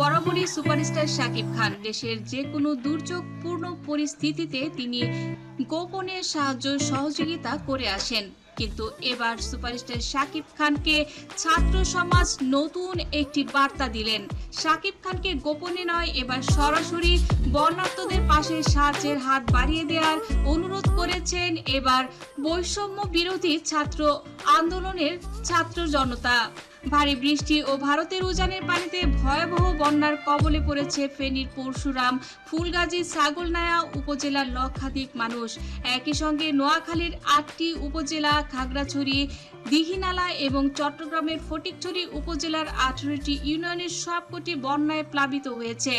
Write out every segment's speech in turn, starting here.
বরাবরই সুপারস্টার শাকিব খান। দেশের যে কোনো দুর্যোগপূর্ণ পরিস্থিতিতে তিনি গোপনে সাহায্য সহযোগিতা করে আসেন। কিন্তু এবার সুপারস্টার শাকিব খানকে ছাত্র সমাজ নতুন একটি বার্তা দিলেন। শাকিব খানকে গোপনে নয়, এবার সরাসরি বর্ণার্থদের পাশে সাহায্যের হাত বাড়িয়ে দেওয়ার অনুরোধ করেছেন এবার বৈষম্য বিরোধী ছাত্র আন্দোলনের ছাত্র জনতা। ভারী বৃষ্টি ও ভারতের উজানের পানিতে ভয়াবহ বন্যার কবলে পড়েছে ফেনীর পরশুরাম, ফুলগাজী, ছাগলনায়া উপজেলার লক্ষাধিক মানুষ। একই সঙ্গে নোয়াখালীর আটটি উপজেলা খাগড়াছড়ি, দিঘিনালা এবং চট্টগ্রামের ফটিকছড়ি উপজেলার আঠারোটি ইউনিয়নের সবকটি বন্যায় প্লাবিত হয়েছে।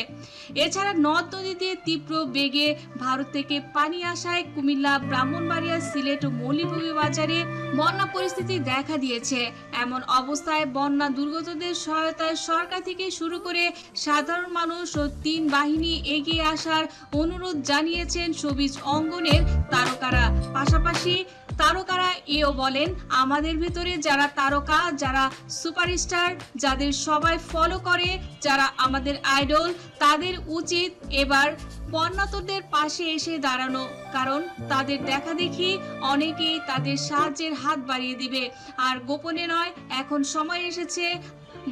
এছাড়া নদ নদী দিয়ে তীব্র বেগে ভারত থেকে পানি আসায় কুমিল্লা, ব্রাহ্মণবাড়িয়া, সিলেট ও মৌলিভূমি বাজারে বন্যা পরিস্থিতি দেখা দিয়েছে। এমন অবস্থায় বন্যা দুর্গতদের সহায়তায় সরকার থেকে শুরু করে সাধারণ মানুষ ও তিন বাহিনী এগিয়ে আসার অনুরোধ জানিয়েছেন সবিজ অঙ্গনের তারকারা। পাশাপাশি তারকারা এও বলেন, আমাদের ভিতরে যারা তারকা, যারা সুপারস্টার, যাদের সবাই ফলো করে, যারা আমাদের আইডল তাদের উচিত এবার বন্যাতদের পাশে এসে দাঁড়ানো। কারণ তাদের দেখা দেখি অনেকেই তাদের সাহায্যের হাত বাড়িয়ে দিবে। আর গোপনে নয়, এখন সময় এসেছে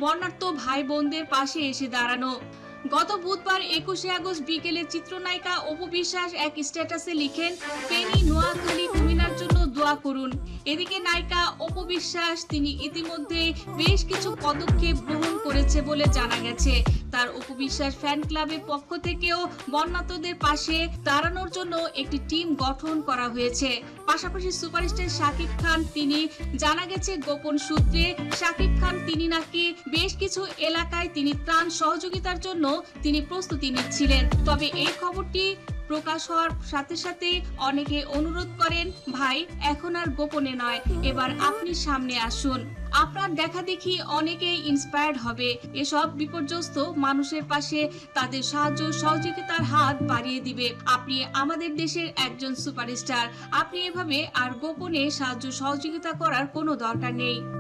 বন্যার্থ ভাই বোনদের পাশে এসে দাঁড়ানো। গত বুধবার একুশে আগস্ট বিকেলে চিত্রনায়িকা অপু বিশ্বাস এক স্ট্যাটাসে লিখেন ফেনী নোয়াখালী এদিকে নায়িকা অপু বিশ্বাস, তিনি ইতিমধ্যে বেশ কিছু পদক্ষেপ গ্রহণ করেছে বলে জানা গেছে। তার অপু বিশ্বাস ফ্যান ক্লাবের পক্ষ থেকেও বন্যাতদের পাশে দাঁড়ানোর জন্য একটি টিম গঠন করা হয়েছে। পাশাপাশি সুপারস্টার শাকিব খান, তিনি জানা গেছে গোপন সূত্রে, শাকিব খান তিনি নাকি বেশ কিছু এলাকায় তিনি ত্রাণ সহযোগিতার জন্য তিনি প্রস্তুতি নিচ্ছিলেন। তবে এই খবরটি প্রকাশ হওয়ার সাথে সাথে অনেকে অনুরোধ করেন, ভাই, এখন আর গোপনে নয়, এবার আপনি সামনে আসুন। আপনার দেখা দেখি অনেকেই ইন্সপায়ার্ড হবে। এসব বিপর্যস্ত মানুষের পাশে তাদের সাহায্য সহযোগিতার হাত বাড়িয়ে দিবে। আপনি আমাদের দেশের একজন সুপারস্টার। আপনি এভাবে আর গোপনে সাহায্য সহযোগিতা করার কোনো দরকার নেই।